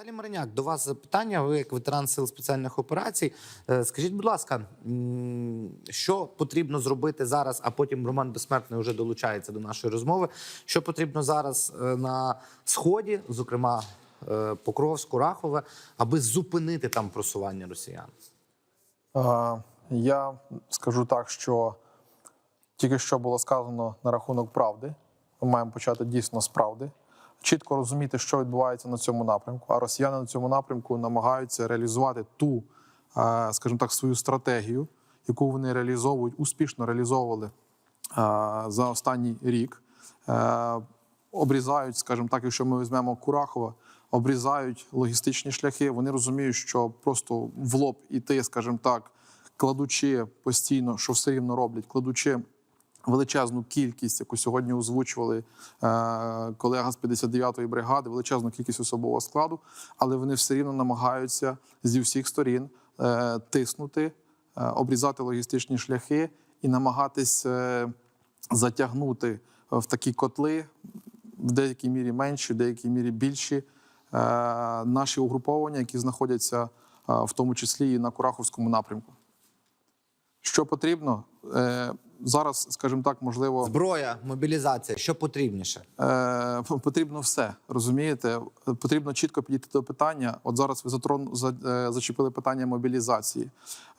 Віталій Мариняк, до вас запитання. Ви як ветеран сил спеціальних операцій. Е, Скажіть, будь ласка, що потрібно зробити зараз, а потім Роман Безсмертний вже долучається до нашої розмови. Що потрібно зараз е, на сході, зокрема е, Покровську, Рахове, аби зупинити там просування росіян? Я скажу так, що тільки що було сказано на рахунок правди. Ми маємо почати дійсно з правди, чітко розуміти, що відбувається на цьому напрямку. А росіяни на цьому напрямку намагаються реалізувати ту, е, скажімо так, свою стратегію, яку вони реалізовують, успішно реалізовували е, за останній рік. Е, Обрізають, скажімо так, якщо ми візьмемо Курахова, обрізають логістичні шляхи. Вони розуміють, що просто в лоб іти, скажімо так, кладучи постійно, що все рівно роблять, кладучи величезну кількість, яку сьогодні озвучували е, колега з 59-ї бригади, величезну кількість особового складу, але вони все рівно намагаються зі всіх сторін е, тиснути, е, обрізати логістичні шляхи і намагатись затягнути в такі котли, в деякій мірі менші, в деякій мірі більші наші угруповання, які знаходяться в тому числі і на Кураховському напрямку. Що потрібно е, зараз, скажімо так, можливо, Зброя, мобілізація, що потрібніше? Е, потрібно все розумієте. Потрібно чітко підійти до питання. От зараз ви затрон за, е, зачепили питання мобілізації.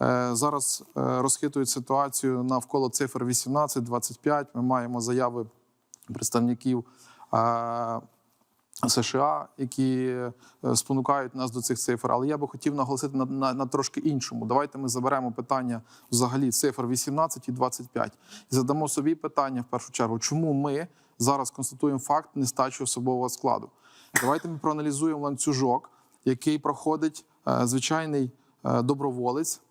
Е, зараз розхитують ситуацію навколо цифр 18-25. Ми маємо заяви представників. США, які е, спонукають нас до цих цифр. Але я би хотів наголосити на, на, на трошки іншому. Давайте ми заберемо питання взагалі цифр 18 і 25 і задамо собі питання в першу чергу, чому ми зараз констатуємо факт нестачі особового складу. Давайте ми проаналізуємо ланцюжок, який проходить е, звичайний е, доброволець.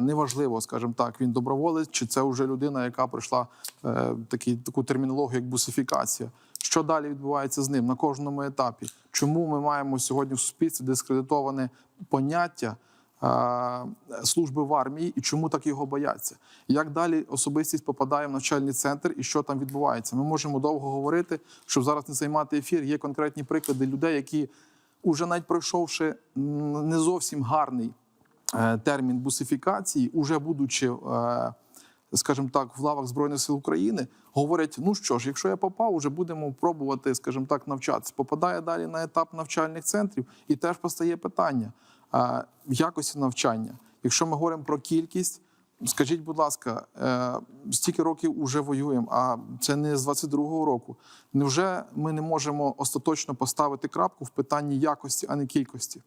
Неважливо, скажімо так, він доброволець, чи це вже людина, яка пройшла е, такі, таку термінологію, як бусифікація. Що далі відбувається з ним на кожному етапі? Чому ми маємо сьогодні в суспільстві дискредитоване поняття служби в армії і чому так його бояться? Як далі особистість попадає в навчальний центр і що там відбувається? Ми можемо довго говорити, щоб зараз не займати ефір. Є конкретні приклади людей, які, уже навіть пройшовши не зовсім гарний е, термін бусифікації, уже будучи, е, скажімо так, в лавах Збройних сил України, говорять: ну що ж, якщо я попав, уже будемо пробувати, скажімо так, навчатися. Попадає далі на етап навчальних центрів, і теж постає питання якості навчання. Якщо ми говоримо про кількість. Скажіть, будь ласка, е, стільки років уже воюємо, а це не з 22-го року. Невже ми не можемо остаточно поставити крапку в питанні якості, а не кількості?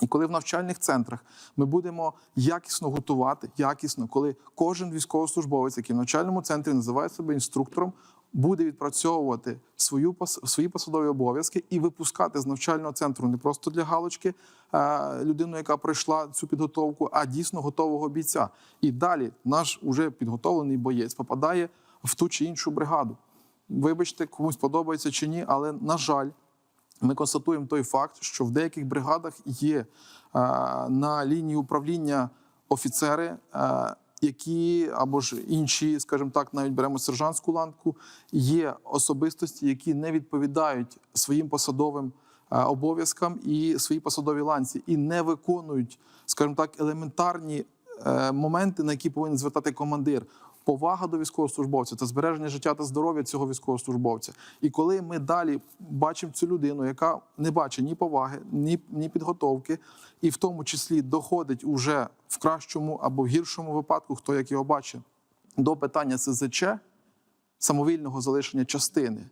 І коли в навчальних центрах ми будемо якісно готувати, якісно, коли кожен військовослужбовець, який в навчальному центрі називає себе інструктором, буде відпрацьовувати свою свої посадові обов'язки і випускати з навчального центру не просто для галочки е, людину, яка пройшла цю підготовку, а дійсно готового бійця. І далі наш уже підготовлений боєць попадає в ту чи іншу бригаду. Вибачте, комусь подобається чи ні, але на жаль, ми констатуємо той факт, що в деяких бригадах є е, на лінії управління офіцери, е, які або ж інші, скажімо так, навіть беремо сержантську ланку, є особистості, які не відповідають своїм посадовим е, обов'язкам і своїй посадовій ланці, і не виконують, скажімо так, елементарні моменти, на які повинен звертати командир. Повага до військовослужбовця та збереження життя та здоров'я цього військовослужбовця. І коли ми далі бачимо цю людину, яка не бачить ні поваги, ні, ні підготовки, і в тому числі доходить уже в кращому або в гіршому випадку, хто як його бачить, до питання СЗЧ, самовільного залишення частини.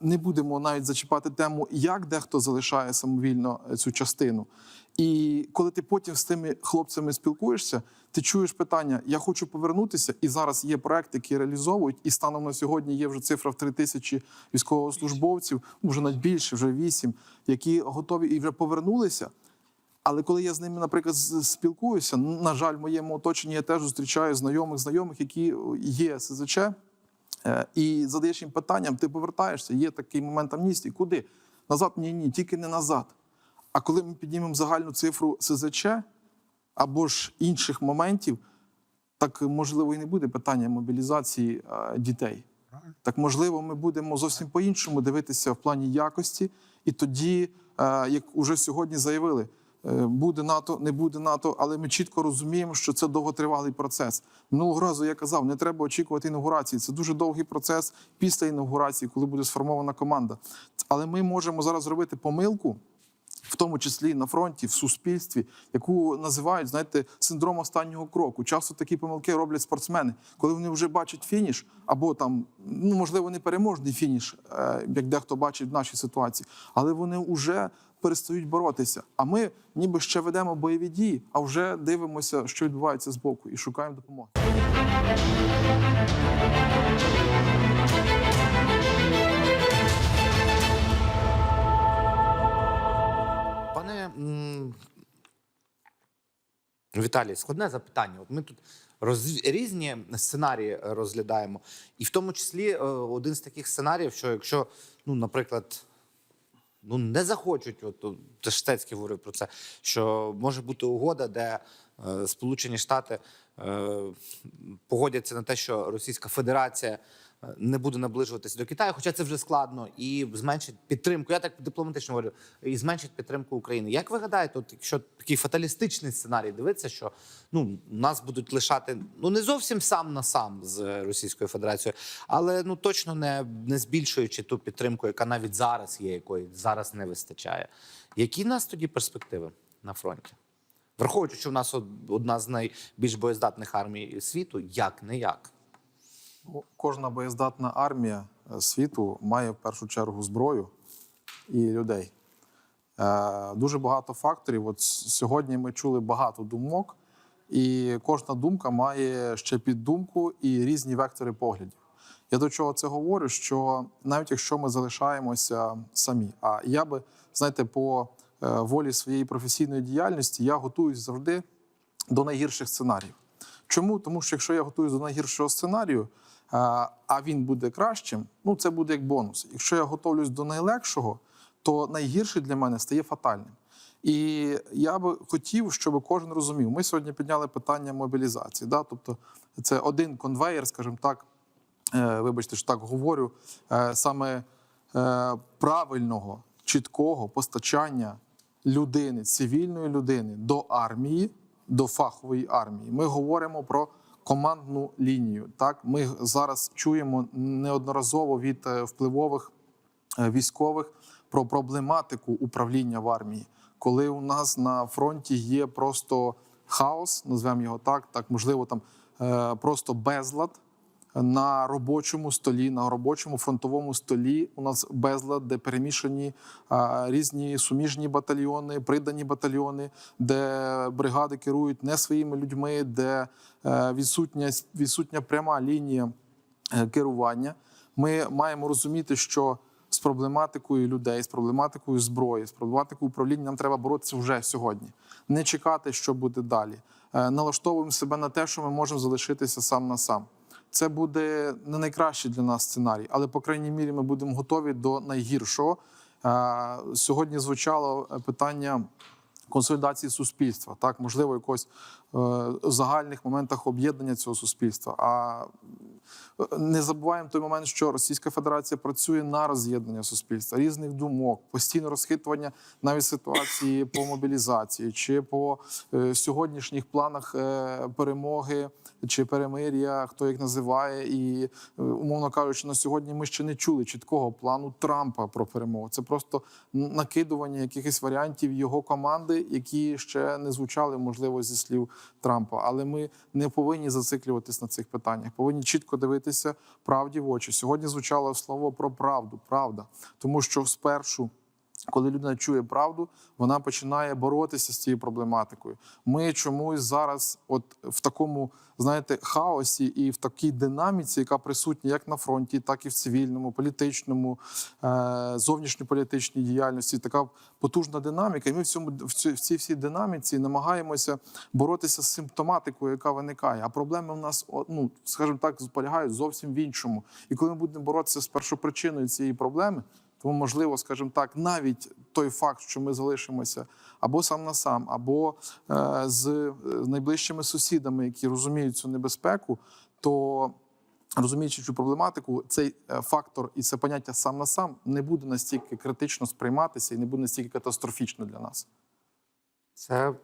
Не будемо навіть зачіпати тему, як дехто залишає самовільно е, цю частину. І коли ти потім з тими хлопцями спілкуєшся, ти чуєш питання: я хочу повернутися, і зараз є проекти, які реалізовують, і станом на сьогодні є вже цифра в 3 тисячі військовослужбовців, ну, вже навіть більше, вже 8, які готові і вже повернулися. Але коли я з ними, наприклад, спілкуюся, на жаль, в моєму оточенні я теж зустрічаю знайомих, знайомих, які є СЗЧ, Е, і задаєш їм питанням, ти повертаєшся, є такий момент амністії. Куди? Назад? Ні, ні, тільки не назад. А коли ми піднімемо загальну цифру СЗЧ або ж інших моментів, так можливо і не буде питання мобілізації е, дітей. так можливо, ми будемо зовсім по-іншому дивитися в плані якості, і тоді, е, як уже сьогодні заявили, е, буде НАТО, не буде НАТО, але ми чітко розуміємо, що це довготривалий процес. Минулого разу я казав, не треба очікувати інаугурації. Це дуже довгий процес після інаугурації, коли буде сформована команда. Але ми можемо зараз зробити помилку. В тому числі на фронті, в суспільстві, яку називають знаєте, синдром останнього кроку. Часто такі помилки роблять спортсмени, коли вони вже бачать фініш, або там, ну можливо, не переможний фініш, е, як дехто бачить в нашій ситуації, але вони вже перестають боротися. А ми ніби ще ведемо бойові дії, а вже дивимося, що відбувається з боку, і шукаємо допомоги. Пане Віталій, складне запитання. От ми тут роз... різні сценарії розглядаємо, і в тому числі е, один з таких сценаріїв, що якщо, ну, наприклад, ну не захочуть, от Штецький говорив про це, що може бути угода, де е, Сполучені Штати е, погодяться на те, що Російська Федерація не буде наближуватися до Китаю, хоча це вже складно, і зменшить підтримку. Я так дипломатично говорю, і зменшить підтримку України. Як ви гадаєте, от якщо такий фаталістичний сценарій дивиться, що ну нас будуть лишати ну не зовсім сам на сам з Російською Федерацією, але ну точно не, не збільшуючи ту підтримку, яка навіть зараз є, якої зараз не вистачає. Які нас тоді перспективи на фронті? Враховуючи, що в нас од- одна з найбільш боєздатних армій світу, як не як. Ну, Кожна боєздатна армія е, світу має в першу чергу зброю і людей. Е, Дуже багато факторів. От сьогодні ми чули багато думок, і кожна думка має ще піддумку і різні вектори поглядів. Я до чого це говорю? Що навіть якщо ми залишаємося самі, а я би, знаєте, по е, волі своєї професійної діяльності я готуюсь завжди до найгірших сценаріїв. Чому? Тому що якщо я готуюсь до найгіршого сценарію, а він буде кращим, ну це буде як бонус. Якщо я готовлюсь до найлегшого, то найгірший для мене стає фатальним. І я би хотів, щоб кожен розумів. Ми сьогодні підняли питання мобілізації. Да? Тобто це один конвейер, скажімо так, е, вибачте, що так говорю, е, саме е, правильного, чіткого постачання людини, цивільної людини до армії, до фахової армії. Ми говоримо про командну лінію. Так, ми зараз чуємо неодноразово від е, впливових е, військових про проблематику управління в армії, коли у нас на фронті є просто хаос, назвемо його так, так можливо, там е, просто безлад. На робочому столі, на робочому фронтовому столі у нас безлад, де перемішані різні суміжні батальйони, придані батальйони, де бригади керують не своїми людьми, де е, відсутня, відсутня пряма лінія е, керування. Ми маємо розуміти, що з проблематикою людей, з проблематикою зброї, з проблематикою управління нам треба боротися вже сьогодні. Не чекати, що буде далі. Е, Налаштовуємо себе на те, що ми можемо залишитися сам на сам. Це буде не найкращий для нас сценарій, але по крайній мірі ми будемо готові до найгіршого. Е, Сьогодні звучало питання консолідації суспільства, так можливо, якось е, загальних моментах об'єднання цього суспільства. А е, не забуваємо той момент, що Російська Федерація працює на роз'єднання суспільства, різних думок, постійне розхитування навіть ситуації по мобілізації чи по е, сьогоднішніх планах е, перемоги чи перемир'я, хто як називає, і е, умовно кажучи, на сьогодні ми ще не чули чіткого плану Трампа про перемогу. Це просто накидування якихось варіантів його команди, які ще не звучали, можливо, зі слів Трампа. Але ми не повинні зациклюватись на цих питаннях. Повинні чітко дивитися правді в очі. Сьогодні звучало слово про правду, правда, тому що спершу. Коли людина чує правду, вона починає боротися з цією проблематикою. Ми чомусь зараз, от в такому, знаєте, хаосі і в такій динаміці, яка присутня як на фронті, так і в цивільному, політичному, е- зовнішньополітичній діяльності, така потужна динаміка. І ми в цьому в цій, всій динаміці намагаємося боротися з симптоматикою, яка виникає. А проблеми в нас, ну скажімо так, полягають зовсім в іншому. І коли ми будемо боротися з першопричиною цієї проблеми. Тому, можливо, скажімо так, навіть той факт, що ми залишимося або сам на сам, або е, з е, найближчими сусідами, які розуміють цю небезпеку, то розуміючи цю проблематику, цей е, фактор і це поняття сам на сам не буде настільки критично сприйматися і не буде настільки катастрофічно для нас. Це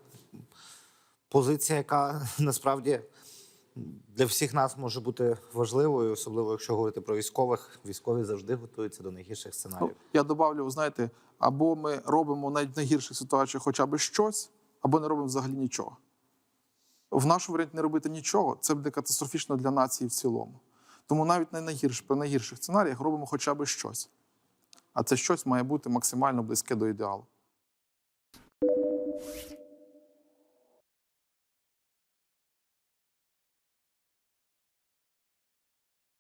позиція, яка насправді для всіх нас може бути важливою, особливо якщо говорити про військових. Військові завжди готуються до найгірших Ну, сценаріїв. я добавлю, знаєте, або ми робимо навіть в найгірших ситуаціях хоча б щось, або не робимо взагалі нічого. В нашому варіанті не робити нічого це буде катастрофічно для нації в цілому. Тому навіть на найгірш, при найгірших сценаріях робимо хоча б щось. А це щось має бути максимально близьке до ідеалу.